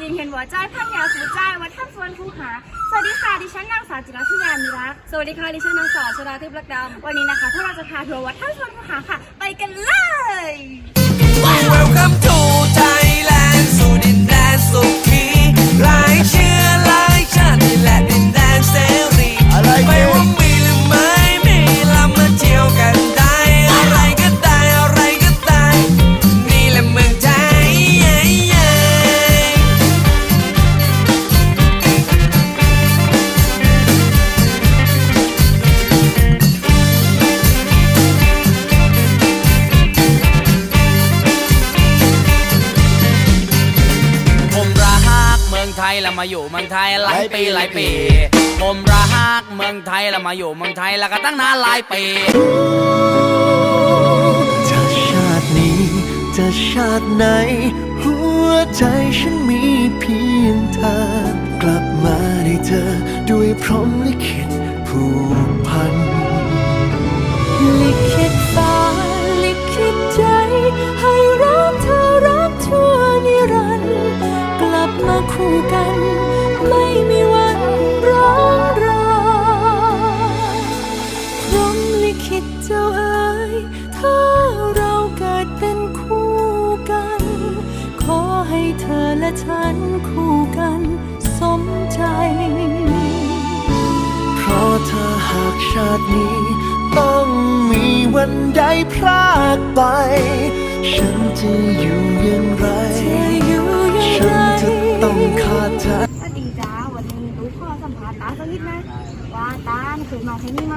ยินเห็นหวใจพังยาสูใจวัดท่าสวนภูหา สวัสดีค่ะ ดิฉันนางสาวจิรพิยามิรักษ์สวัสดีค่ะ ดิฉันนางสาวชราทิพย์รักดำวันนี้นะคะพวกเราจะพาทัวร์วัดท่าสวนภูหาค่ะ ไปกันเลย มาอยู่เมืองไทยหลายปีหลายปี ผมรักเมืองไทยแล้วมาอยู่เมืองไทยแล้วก็ตั้งนานหลายปีจะชาตินี้จะชาติไหน หัวใจฉันมีเพียงเธอ กลับมาได้เธอด้วยพรหมลิขิตผูกพันลิขิ และฉันคู่กันสมใจ เพราะเธอหากชาตินี้ ต้องมีวันใดพรากไป ฉันจะอยู่อย่างไร ฉันจะต้องขาดเธอสวัสดีจ้าวันนี้รู้ข้อสัมภาษณ์ตาสักนิดนะว่าตาเคยมาที่นี่ไหม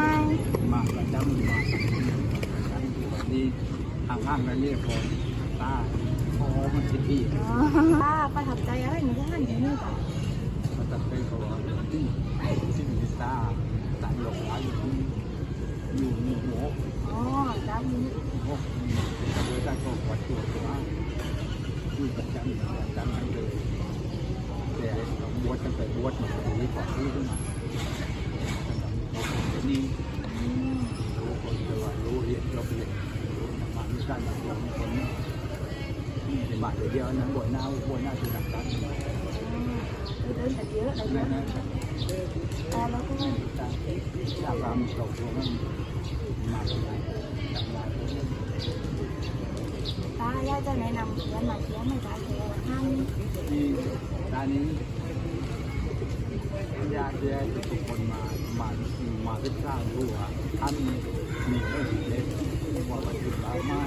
มาประจำมานี่ทางข้างกันนี่พอตาสิที่ อ๋อป้าประทับใจอะไรในสถานที่นี่จ้ะ มันจะเป็นตัวที่ที่มีตาตาหลงไหลอยู่ที่อยู่ในหัว อ๋อจ้ามี หัวจะเลยได้ก็วัดตัวตัว ที่ประจำประจำนั้นเลยแต่บวชตั้งแต่บวชมาถึงก่อนที่ขึ้นมานี่รู้คนเดียวรู้เรียนเราเรียนรู้มาไม่ได้มาคนคนนี้ thì mặt để giờ nó buổi nào buổi nào thì đặt đặt คือเดินแต่เยอะอะไรเยอะ nên แต่แล้วก็ ta ta vào một cầu của mình mà lại đặt lại ตายายจะแนะนำเพื่อนมาเที่ยวเมือไทยเที่ทามที่ร้านนี้ยาติแย่ทุกคนมามามาที่สร้างรู้ว่าท่านมีเรื่องเลยกบอกว่าจุดเราไม่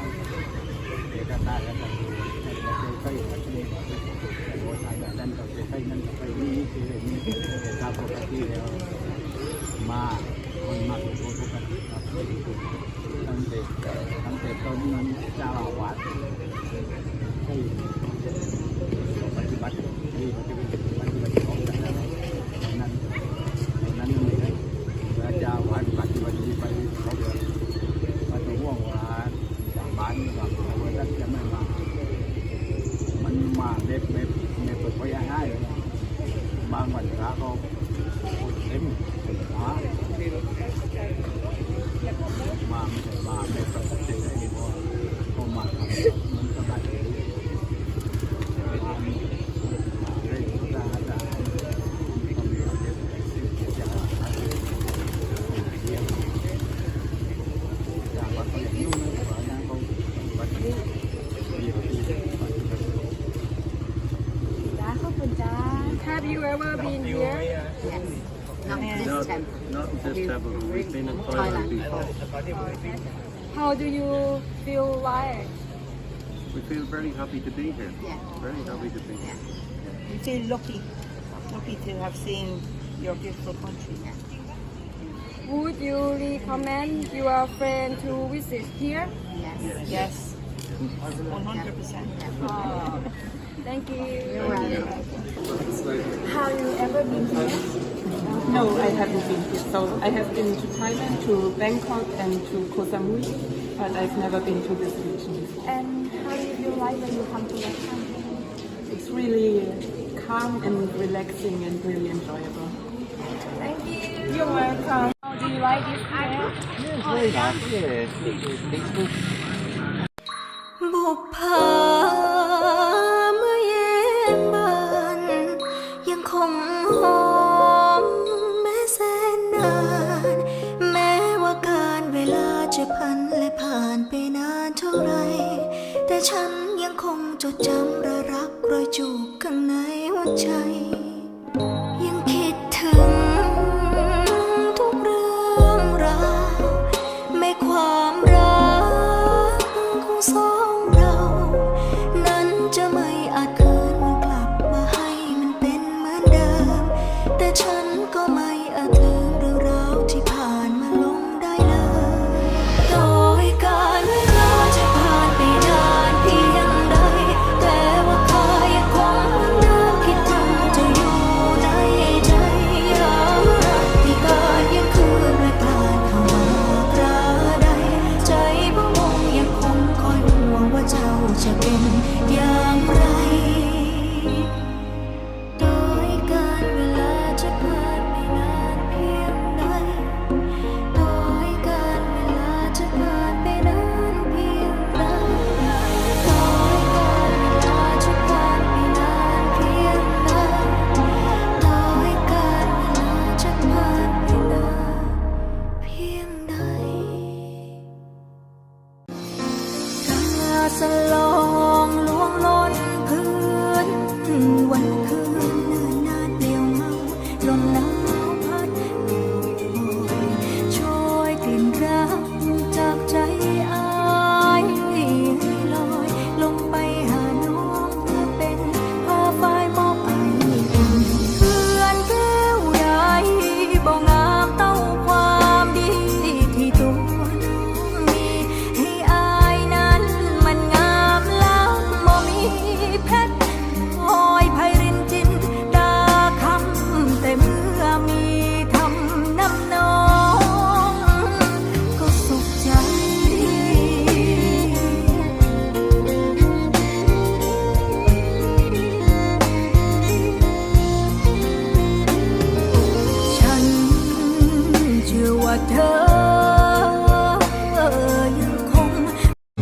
เด็กก็ได้แล้วก็ดูใกล้ๆกับที่นี่ก็ใช้แบบนั้นก็ใกล้นั้นก็ใกล้นี้คือนี่ตามปกติแล้วมาคนมาเป็นคนปกติครับ ตั้งแต่ตั้งแต่ต้นนั้นเจ้าอาวาสให้ this temple, but we've been in Thailand before. How do you feel like We feel very happy to be here. Yeah. Very happy to be here. You feel lucky, lucky to have seen your beautiful country. Would you recommend your friend to visit here Yes. Yes, 100%. Uh, Thank you You're welcome. Have you ever been here no, I haven't been here. So I have been to Thailand, to Bangkok, and to Koh Samui, but I've never been to this region. And how do you feel like when you come to that country? It's really calm and relaxing and really enjoyable. Thank you. You're welcome. How do you like this? Yes, very nice. Yes, it's, it's, it's ฉันยังคงจดจำระยรักรอยจูบข้างในหัวใจ Я ว่เธอยังคง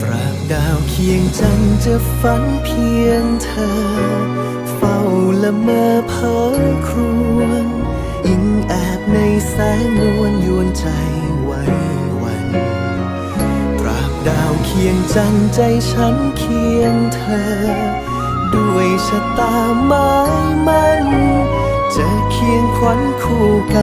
ปราบดาวเคียงจันจะฝันเพียงเธอ เฝ้าละเมอเพ้อครวญยิ่งแอบในแสงนวลยวนใจไหววันตราบดาวเคียงจันใจฉันเคียงเธอ ด้วยชะตาหมายมัน จะเคียงขวัญคู่กัน